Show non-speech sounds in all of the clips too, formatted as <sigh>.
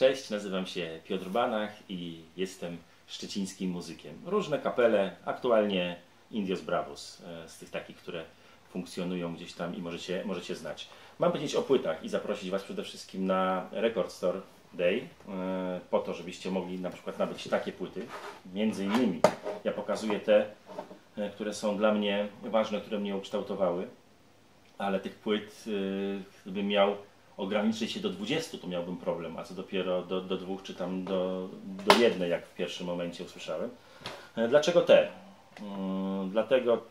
Cześć, nazywam się Piotr Banach i jestem szczecińskim muzykiem. Różne kapele, aktualnie Indios Bravos, e, z tych takich, które funkcjonują gdzieś tam i możecie, możecie znać. Mam powiedzieć o płytach i zaprosić Was przede wszystkim na Record Store Day, e, po to, żebyście mogli na przykład nabyć takie płyty. Między innymi ja pokazuję te, e, które są dla mnie ważne, które mnie ukształtowały, ale tych płyt, gdybym miał ograniczyć się do 20, to miałbym problem, a co dopiero do, do dwóch czy tam do, do jednej, jak w pierwszym momencie usłyszałem. E, dlaczego te? Mm, dlatego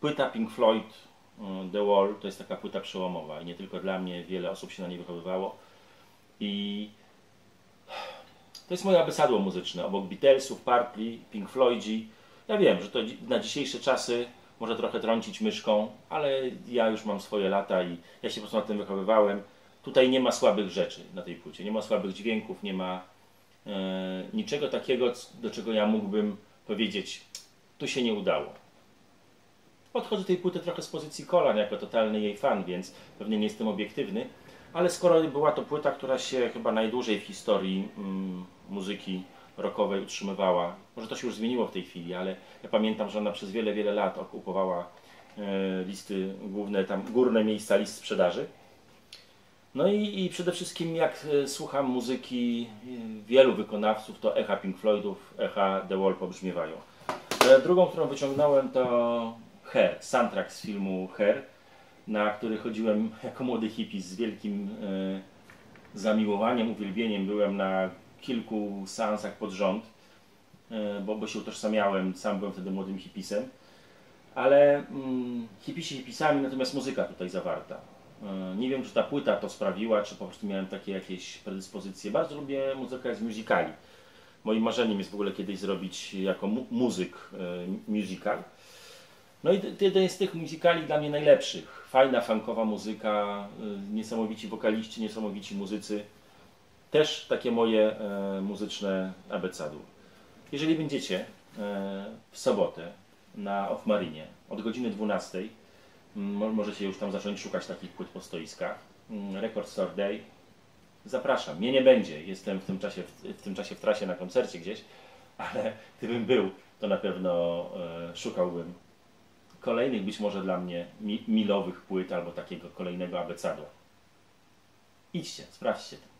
płyta Pink Floyd mm, The Wall to jest taka płyta przełomowa i nie tylko dla mnie, wiele osób się na niej wychowywało i to jest moje abesadło muzyczne, obok Beatlesów, Purple, Pink Floydzi. Ja wiem, że to na dzisiejsze czasy może trochę trącić myszką, ale ja już mam swoje lata i ja się po prostu na tym wychowywałem. Tutaj nie ma słabych rzeczy na tej płycie, nie ma słabych dźwięków, nie ma e, niczego takiego, do czego ja mógłbym powiedzieć, tu się nie udało. Podchodzę tej płyty trochę z pozycji kolan, jako totalny jej fan, więc pewnie nie jestem obiektywny, ale skoro była to płyta, która się chyba najdłużej w historii mm, muzyki rockowej utrzymywała. Może to się już zmieniło w tej chwili, ale ja pamiętam, że ona przez wiele, wiele lat okupowała e, listy główne, tam górne miejsca list sprzedaży. No i, i przede wszystkim jak e, słucham muzyki e, wielu wykonawców, to echa Pink Floydów, echa The Wall pobrzmiewają. Drugą, którą wyciągnąłem to Hair, soundtrack z filmu Hair, na który chodziłem <laughs> jako młody hippie z wielkim zamiłowaniem, uwielbieniem. Byłem na kilku seansach pod rząd, e, bo, bo się utożsamiałem, sam byłem wtedy młodym hipisem. Ale mm, hipisi hipisami, natomiast muzyka tutaj zawarta. E, nie wiem, czy ta płyta to sprawiła, czy po prostu miałem takie jakieś predyspozycje. Bardzo lubię muzykę z musicali. Moim marzeniem jest w ogóle kiedyś zrobić jako mu muzyk e, musical. No i jeden z tych muzykali dla mnie najlepszych. Fajna, funkowa muzyka, e, niesamowici wokaliści, niesamowici muzycy też takie moje e, muzyczne abecadu. Jeżeli będziecie e, w sobotę na Off-Marinie od godziny 12 możecie już tam zacząć szukać takich płyt po stoiskach. Record Store Day. Zapraszam. Mnie nie będzie. Jestem w tym czasie w, w tym czasie w trasie na koncercie gdzieś, ale gdybym był, to na pewno e, szukałbym kolejnych, być może dla mnie mi, milowych płyt albo takiego kolejnego abecadu. Idźcie, sprawdźcie to.